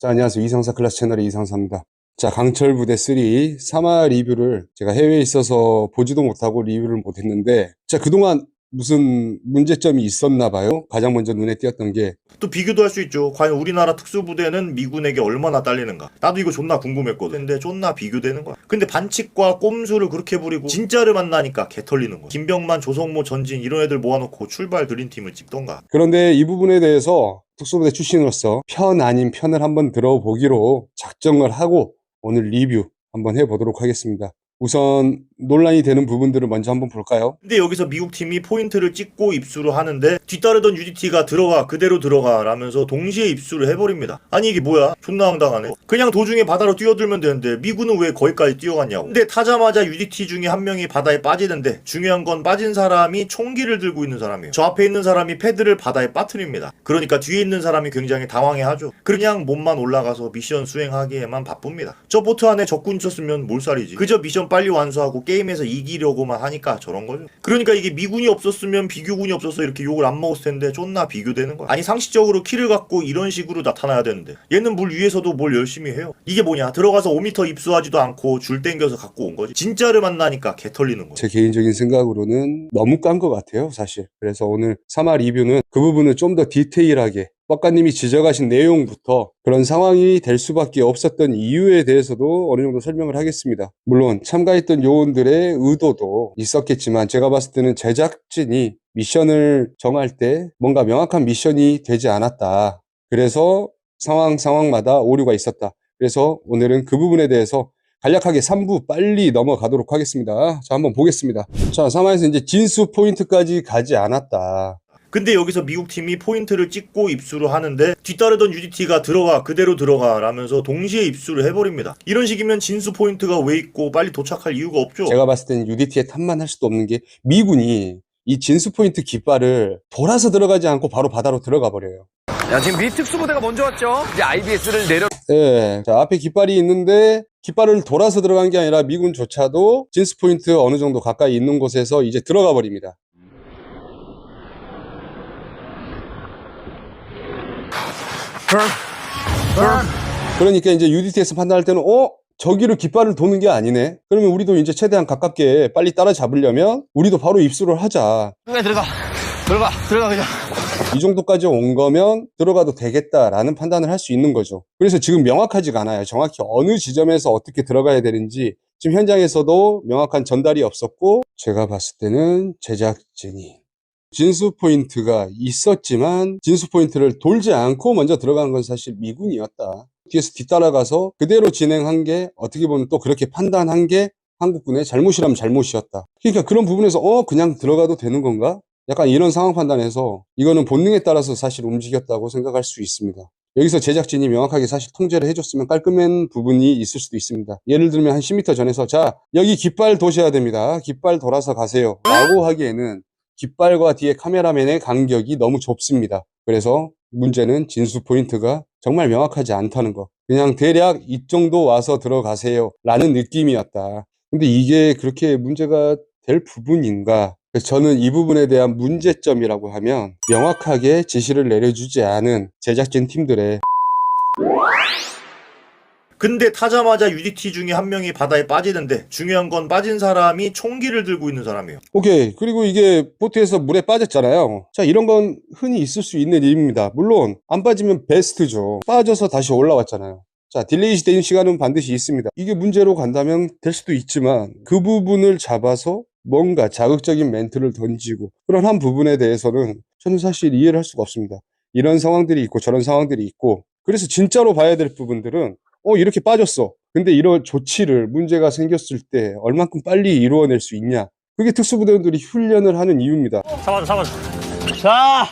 자, 안녕하세요. 이상사 클래스 채널의 이상사입니다. 자, 강철 부대 3 3화 리뷰를 제가 해외에 있어서 보지도 못하고 리뷰를 못했는데, 자, 그동안 무슨 문제점이 있었나 봐요. 가장 먼저 눈에 띄었던 게, 또 비교도 할 수 있죠. 과연 우리나라 특수부대는 미군에게 얼마나 딸리는가. 나도 이거 존나 궁금했거든. 근데 존나 비교되는 거야. 근데 반칙과 꼼수를 그렇게 부리고 진짜를 만나니까 개 털리는 거야. 김병만, 조성모, 전진 이런 애들 모아놓고 출발 드림팀을 찍던가. 그런데 이 부분에 대해서 특수부대 출신으로서 편 아닌 편을 한번 들어보기로 작정을 하고 오늘 리뷰 한번 해보도록 하겠습니다. 우선 논란이 되는 부분들을 먼저 한번 볼까요? 근데 여기서 미국 팀이 포인트를 찍고 입수를 하는데 뒤따르던 UDT가 들어가 그대로 들어가 라면서 동시에 입수를 해버립니다. 아니 이게 뭐야? 존나 황당하네. 그냥 도중에 바다로 뛰어들면 되는데 미군은 왜 거기까지 뛰어갔냐고. 근데 타자마자 UDT 중에 한 명이 바다에 빠지는데 중요한 건 빠진 사람이 총기를 들고 있는 사람이에요. 저 앞에 있는 사람이 패드를 바다에 빠뜨립니다. 그러니까 뒤에 있는 사람이 굉장히 당황해하죠. 그냥 몸만 올라가서 미션 수행하기에만 바쁩니다. 저 보트 안에 적군 있었으면 몰살이지. 그저 미션 빨리 완수하고 게임에서 이기려고만 하니까 저런 거죠. 그러니까 이게 미군이 없었으면 비교군이 없어서 이렇게 욕을 안 먹었을 텐데 존나 비교되는 거야. 아니 상식적으로 키를 갖고 이런 식으로 나타나야 되는데 얘는 물 위에서도 뭘 열심히 해요. 이게 뭐냐 들어가서 5m 입수하지도 않고 줄 땡겨서 갖고 온 거지. 진짜를 만나니까 개 털리는 거야. 제 개인적인 생각으로는 너무 깐 것 같아요, 사실. 그래서 오늘 3화 리뷰는 그 부분을 좀 더 디테일하게 뻑가님이 지적하신 내용부터 그런 상황이 될 수밖에 없었던 이유에 대해서도 어느 정도 설명을 하겠습니다. 물론 참가했던 요원들의 의도도 있었겠지만 제가 봤을 때는 제작진이 미션을 정할 때 뭔가 명확한 미션이 되지 않았다. 그래서 상황 상황마다 오류가 있었다. 그래서 오늘은 그 부분에 대해서 간략하게 3부 빨리 넘어가도록 하겠습니다. 자, 한번 보겠습니다. 자, 3화에서 이제 진수 포인트까지 가지 않았다. 근데 여기서 미국 팀이 포인트를 찍고 입수를 하는데 뒤따르던 UDT가 들어가 그대로 들어가 라면서 동시에 입수를 해버립니다. 이런 식이면 진수 포인트가 왜 있고 빨리 도착할 이유가 없죠. 제가 봤을 때는 UDT에 탓만 할 수도 없는 게 미군이 이 진수 포인트 깃발을 돌아서 들어가지 않고 바로 바다로 들어가 버려요. 야, 지금 미 특수 부대가 먼저 왔죠? 이제 IBS를 내려. 예. 자, 앞에 깃발이 있는데 깃발을 돌아서 들어간 게 아니라 미군조차도 진수 포인트 어느 정도 가까이 있는 곳에서 이제 들어가 버립니다. 그러니까 이제 UDT에서 판단할 때는 어? 저기로 깃발을 도는 게 아니네. 그러면 우리도 이제 최대한 가깝게 빨리 따라잡으려면 우리도 바로 입수를 하자. 그냥 들어가. 들어가. 들어가, 그냥. 이 정도까지 온 거면 들어가도 되겠다라는 판단을 할 수 있는 거죠. 그래서 지금 명확하지가 않아요. 정확히 어느 지점에서 어떻게 들어가야 되는지 지금 현장에서도 명확한 전달이 없었고 제가 봤을 때는 제작진이 진수 포인트가 있었지만 진수 포인트를 돌지 않고 먼저 들어가는 건 사실 미군이었다. 뒤에서 뒤따라가서 그대로 진행한 게 어떻게 보면 또 그렇게 판단한 게 한국군의 잘못이라면 잘못이었다. 그러니까 그런 부분에서 어 그냥 들어가도 되는 건가? 약간 이런 상황 판단에서 이거는 본능에 따라서 사실 움직였다고 생각할 수 있습니다. 여기서 제작진이 명확하게 사실 통제를 해줬으면 깔끔한 부분이 있을 수도 있습니다. 예를 들면 한 10m 전에서 자 여기 깃발 도셔야 됩니다. 깃발 돌아서 가세요. 라고 하기에는 깃발과 뒤에 카메라맨의 간격이 너무 좁습니다. 그래서 문제는 진수 포인트가 정말 명확하지 않다는 거. 그냥 대략 이 정도 와서 들어가세요. 라는 느낌이었다. 근데 이게 그렇게 문제가 될 부분인가? 저는 이 부분에 대한 문제점이라고 하면 명확하게 지시를 내려주지 않은 제작진 팀들의 근데 타자마자 UDT 중에 한 명이 바다에 빠지는데 중요한 건 빠진 사람이 총기를 들고 있는 사람이에요. 오케이. 그리고 이게 보트에서 물에 빠졌잖아요. 자, 이런 건 흔히 있을 수 있는 일입니다. 물론 안 빠지면 베스트죠. 빠져서 다시 올라왔잖아요. 자, 딜레이 된 시간은 반드시 있습니다. 이게 문제로 간다면 될 수도 있지만 그 부분을 잡아서 뭔가 자극적인 멘트를 던지고 그런 한 부분에 대해서는 저는 사실 이해를 할 수가 없습니다. 이런 상황들이 있고 저런 상황들이 있고 그래서 진짜로 봐야 될 부분들은 어 이렇게 빠졌어. 근데 이런 조치를 문제가 생겼을 때 얼만큼 빨리 이루어낼 수 있냐. 그게 특수부대원들이 훈련을 하는 이유입니다. 잡아줘, 잡아줘. 자,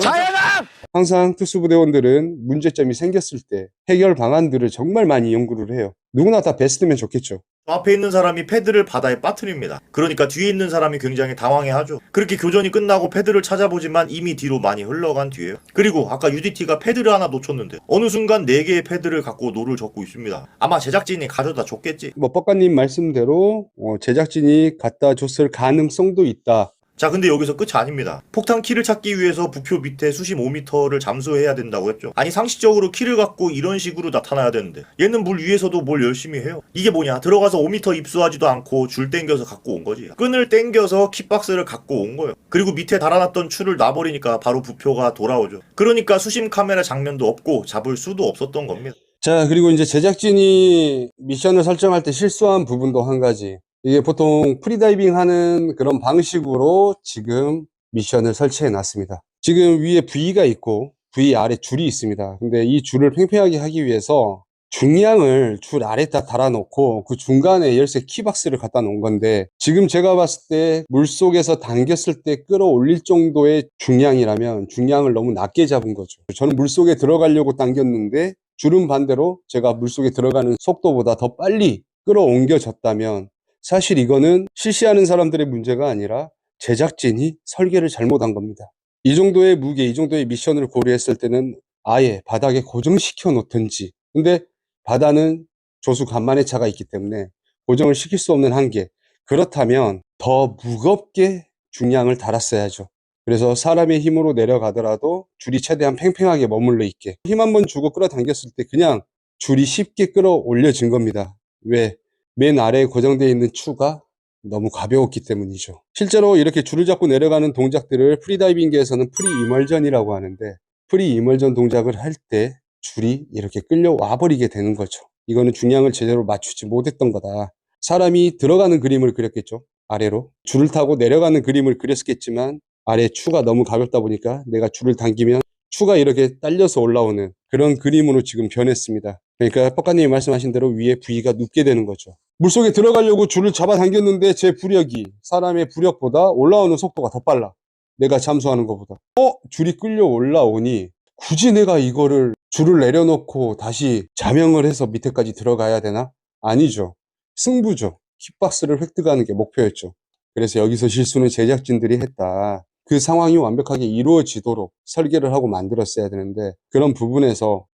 자연함! 항상 특수부대원들은 문제점이 생겼을 때 해결 방안들을 정말 많이 연구를 해요. 누구나 다 베스트면 좋겠죠. 저 앞에 있는 사람이 패드를 바다에 빠뜨립니다. 그러니까 뒤에 있는 사람이 굉장히 당황해하죠. 그렇게 교전이 끝나고 패드를 찾아보지만 이미 뒤로 많이 흘러간 뒤에요. 그리고 아까 UDT가 패드를 하나 놓쳤는데 어느 순간 4개의 패드를 갖고 노를 젓고 있습니다. 아마 제작진이 가져다 줬겠지. 뭐 뻑가님 말씀대로 어, 제작진이 갖다 줬을 가능성도 있다. 자, 근데 여기서 끝이 아닙니다. 폭탄 키를 찾기 위해서 부표 밑에 수심 5m를 잠수해야 된다고 했죠. 아니, 상식적으로 키를 갖고 이런 식으로 나타나야 되는데, 얘는 물 위에서도 뭘 열심히 해요. 이게 뭐냐, 들어가서 5m 입수하지도 않고 줄 땡겨서 갖고 온 거지. 끈을 땡겨서 킥박스를 갖고 온 거예요. 그리고 밑에 달아놨던 줄을 놔버리니까 바로 부표가 돌아오죠. 그러니까 수심 카메라 장면도 없고 잡을 수도 없었던 겁니다. 자, 그리고 이제 제작진이 미션을 설정할 때 실수한 부분도 한 가지. 이게 보통 프리다이빙 하는 그런 방식으로 지금 미션을 설치해 놨습니다. 지금 위에 V가 있고 V 아래 줄이 있습니다. 근데 이 줄을 팽팽하게 하기 위해서 중량을 줄 아래다 달아놓고 그 중간에 열쇠 키박스를 갖다 놓은 건데 지금 제가 봤을 때 물속에서 당겼을 때 끌어올릴 정도의 중량이라면 중량을 너무 낮게 잡은 거죠. 저는 물속에 들어가려고 당겼는데 줄은 반대로 제가 물속에 들어가는 속도보다 더 빨리 끌어옮겨졌다면 사실 이거는 실시하는 사람들의 문제가 아니라 제작진이 설계를 잘못한 겁니다. 이 정도의 무게, 이 정도의 미션을 고려했을 때는 아예 바닥에 고정시켜 놓든지. 근데 바다는 조수 간만의 차가 있기 때문에 고정을 시킬 수 없는 한계. 그렇다면 더 무겁게 중량을 달았어야죠. 그래서 사람의 힘으로 내려가더라도 줄이 최대한 팽팽하게 머물러 있게 힘 한 번 주고 끌어당겼을 때 그냥 줄이 쉽게 끌어올려진 겁니다. 왜? 맨 아래에 고정되어 있는 추가 너무 가벼웠기 때문이죠. 실제로 이렇게 줄을 잡고 내려가는 동작들을 프리다이빙계에서는 프리 이멀전이라고 하는데 프리 이멀전 동작을 할 때 줄이 이렇게 끌려와 버리게 되는 거죠. 이거는 중량을 제대로 맞추지 못했던 거다. 사람이 들어가는 그림을 그렸겠죠. 아래로. 줄을 타고 내려가는 그림을 그렸겠지만 아래 추가 너무 가볍다 보니까 내가 줄을 당기면 추가 이렇게 딸려서 올라오는 그런 그림으로 지금 변했습니다. 그러니까 뻑가님이 말씀하신 대로 위에 V가 눕게 되는 거죠. 물속에 들어가려고 줄을 잡아 당겼는데 제 부력이 사람의 부력보다 올라오는 속도가 더 빨라. 내가 잠수하는 것보다. 어? 줄이 끌려 올라오니 굳이 내가 이거를 줄을 내려놓고 다시 자명을 해서 밑에까지 들어가야 되나? 아니죠. 승부죠. 킥박스를 획득하는 게 목표였죠. 그래서 여기서 실수는 제작진들이 했다. 그 상황이 완벽하게 이루어지도록 설계를 하고 만들었어야 되는데 그런 부분에서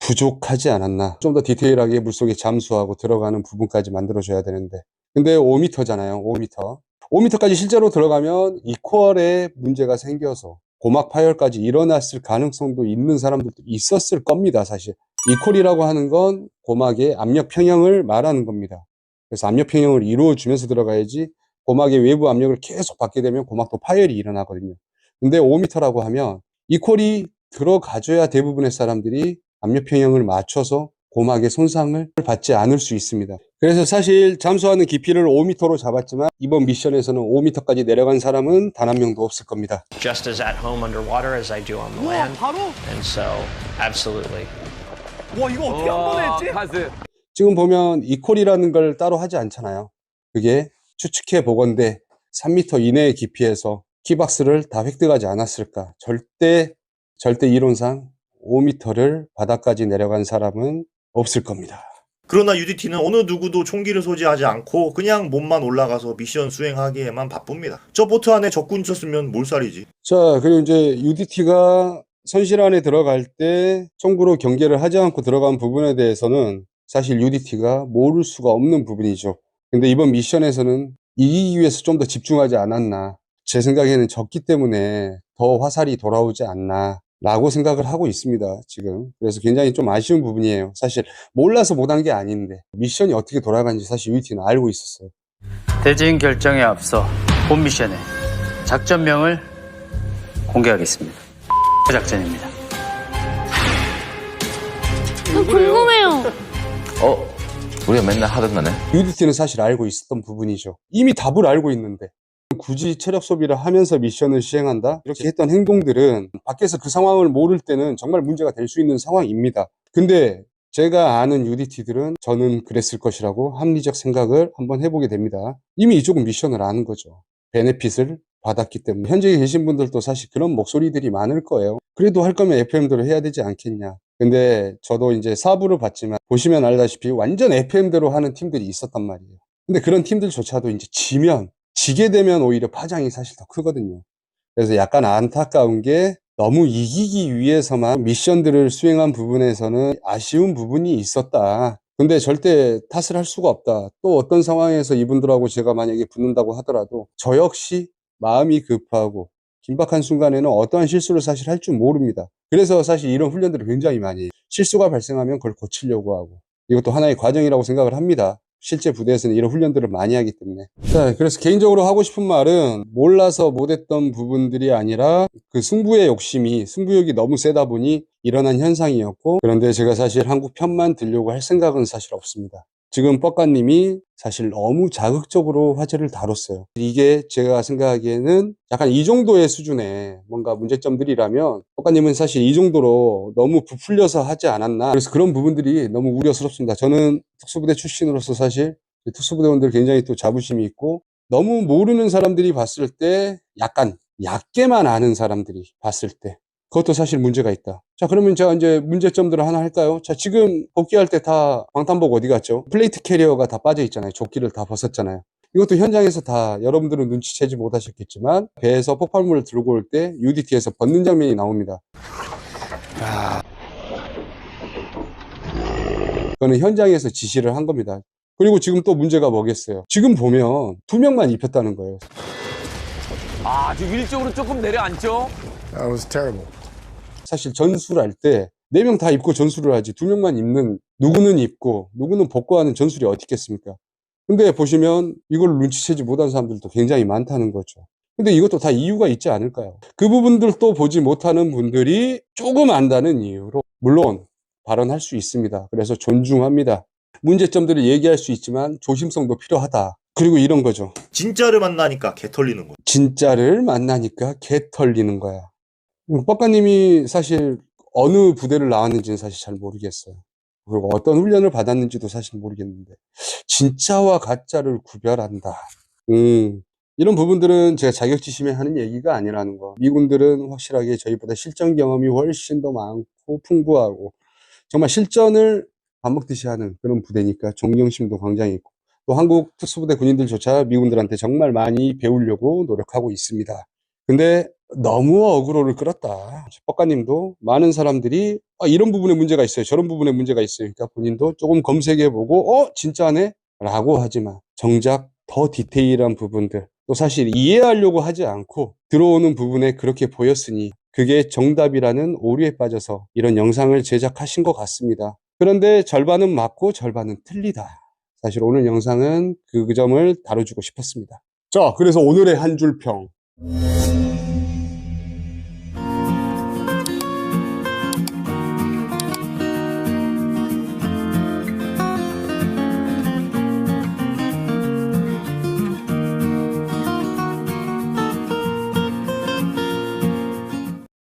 부족하지 않았나. 좀 더 디테일하게 물속에 잠수하고 들어가는 부분까지 만들어줘야 되는데. 근데 5m잖아요. 5m. 5m까지 실제로 들어가면 이퀄에 문제가 생겨서 고막 파열까지 일어났을 가능성도 있는 사람들도 있었을 겁니다, 사실. 이퀄이라고 하는 건 고막의 압력 평형을 말하는 겁니다. 그래서 압력 평형을 이루어주면서 들어가야지 고막의 외부 압력을 계속 받게 되면 고막도 파열이 일어나거든요. 근데 5m라고 하면 이퀄이 들어가줘야 대부분의 사람들이 압력 평형을 맞춰서 고막의 손상을 받지 않을 수 있습니다. 그래서 사실 잠수하는 깊이를 5m로 잡았지만 이번 미션에서는 5m까지 내려간 사람은 단 한 명도 없을 겁니다. just as at home underwater as I do on the land. 바로? And so, absolutely. 와, 이거 어떻게 한 번에 했지? 지금 보면 이퀄이라는 걸 따로 하지 않잖아요. 그게 추측해 보건대 3m 이내의 깊이에서 키박스를 다 획득하지 않았을까? 절대 절대 이론상 5m를 바닥까지 내려간 사람은 없을 겁니다. 그러나 UDT는 어느 누구도 총기를 소지하지 않고 그냥 몸만 올라가서 미션 수행하기에만 바쁩니다. 저 보트 안에 적군 있었으면 몰살이지. 자, 그리고 이제 UDT가 선실 안에 들어갈 때 총구로 경계를 하지 않고 들어간 부분에 대해서는 사실 UDT가 모를 수가 없는 부분이죠. 근데 이번 미션에서는 이기기 위해서 좀 더 집중하지 않았나. 제 생각에는 졌기 때문에 더 화살이 돌아오지 않나. 라고 생각을 하고 있습니다, 지금. 그래서 굉장히 좀 아쉬운 부분이에요. 사실 몰라서 못한 게 아닌데 미션이 어떻게 돌아가는지 사실 UDT는 알고 있었어요. 대진 결정에 앞서 본 미션의 작전명을 공개하겠습니다. 작전입니다. 궁금해요. 어? 우리가 맨날 하던 거네. UDT는 사실 알고 있었던 부분이죠. 이미 답을 알고 있는데 굳이 체력 소비를 하면서 미션을 시행한다? 이렇게 했던 행동들은 밖에서 그 상황을 모를 때는 정말 문제가 될 수 있는 상황입니다. 근데 제가 아는 UDT들은 저는 그랬을 것이라고 합리적 생각을 한번 해보게 됩니다. 이미 이쪽은 미션을 아는 거죠. 베네핏을 받았기 때문에 현재 계신 분들도 사실 그런 목소리들이 많을 거예요. 그래도 할 거면 FM대로 해야 되지 않겠냐. 근데 저도 이제 사부를 봤지만 보시면 알다시피 완전 FM대로 하는 팀들이 있었단 말이에요. 근데 그런 팀들조차도 이제 지면 지게 되면 오히려 파장이 사실 더 크거든요. 그래서 약간 안타까운 게 너무 이기기 위해서만 미션들을 수행한 부분에서는 아쉬운 부분이 있었다. 근데 절대 탓을 할 수가 없다. 또 어떤 상황에서 이분들하고 제가 만약에 붙는다고 하더라도 저 역시 마음이 급하고 긴박한 순간에는 어떠한 실수를 사실 할 줄 모릅니다. 그래서 사실 이런 훈련들을 굉장히 많이. 실수가 발생하면 그걸 고치려고 하고 이것도 하나의 과정이라고 생각을 합니다. 실제 부대에서는 이런 훈련들을 많이 하기 때문에. 자, 그래서 개인적으로 하고 싶은 말은 몰라서 못했던 부분들이 아니라 그 승부의 욕심이, 승부욕이 너무 세다 보니 일어난 현상이었고, 그런데 제가 사실 한국 편만 들려고 할 생각은 사실 없습니다. 지금 뻑가님이 사실 너무 자극적으로 화제를 다뤘어요. 이게 제가 생각하기에는 약간 이 정도의 수준의 뭔가 문제점들이라면 뻑가님은 사실 이 정도로 너무 부풀려서 하지 않았나. 그래서 그런 부분들이 너무 우려스럽습니다. 저는 특수부대 출신으로서 사실 특수부대원들 굉장히 또 자부심이 있고 너무 모르는 사람들이 봤을 때 약간 얕게만 아는 사람들이 봤을 때 그것도 사실 문제가 있다. 자, 그러면 제가 이제 문제점들을 하나 할까요? 자, 지금 복귀할 때 다 방탄복 어디 갔죠? 플레이트 캐리어가 다 빠져 있잖아요. 조끼를 다 벗었잖아요. 이것도 현장에서 다 여러분들은 눈치채지 못하셨겠지만 배에서 폭발물을 들고 올 때 UDT에서 벗는 장면이 나옵니다. 그거는 현장에서 지시를 한 겁니다. 그리고 지금 또 문제가 뭐겠어요? 지금 보면 두 명만 입혔다는 거예요. 아, 지금 일적으로 조금 내려앉죠? That was terrible. 사실 전술을 할때 네 명 다 입고 전술을 하지 두 명만 입는 누구는 입고 누구는 벗고 하는 전술이 어디 있겠습니까? 근데 보시면 이걸 눈치채지 못한 사람들도 굉장히 많다는 거죠. 근데 이것도 다 이유가 있지 않을까요? 그 부분들도 보지 못하는 분들이 조금 안다는 이유로 물론 발언할 수 있습니다. 그래서 존중합니다. 문제점들을 얘기할 수 있지만 조심성도 필요하다. 그리고 이런 거죠. 진짜를 만나니까 개 털리는 거. 진짜를 만나니까 개 털리는 거야. 뻑가님이 사실 어느 부대를 나왔는지는 사실 잘 모르겠어요. 그리고 어떤 훈련을 받았는지도 사실 모르겠는데 진짜와 가짜를 구별한다. 음, 이런 부분들은 제가 자격지심에 하는 얘기가 아니라는 거. 미군들은 확실하게 저희보다 실전 경험이 훨씬 더 많고 풍부하고 정말 실전을 밥 먹듯이 하는 그런 부대니까 존경심도 굉장히 있고 또 한국 특수부대 군인들조차 미군들한테 정말 많이 배우려고 노력하고 있습니다. 근데 너무 어그로를 끌었다. 뻑가님도 많은 사람들이 아, 이런 부분에 문제가 있어요. 저런 부분에 문제가 있어요. 그러니까 본인도 조금 검색해보고 어 진짜네? 라고 하지만 정작 더 디테일한 부분들 또 사실 이해하려고 하지 않고 들어오는 부분에 그렇게 보였으니 그게 정답이라는 오류에 빠져서 이런 영상을 제작하신 것 같습니다. 그런데 절반은 맞고 절반은 틀리다. 사실 오늘 영상은 그 점을 다뤄주고 싶었습니다. 자, 그래서 오늘의 한 줄 평.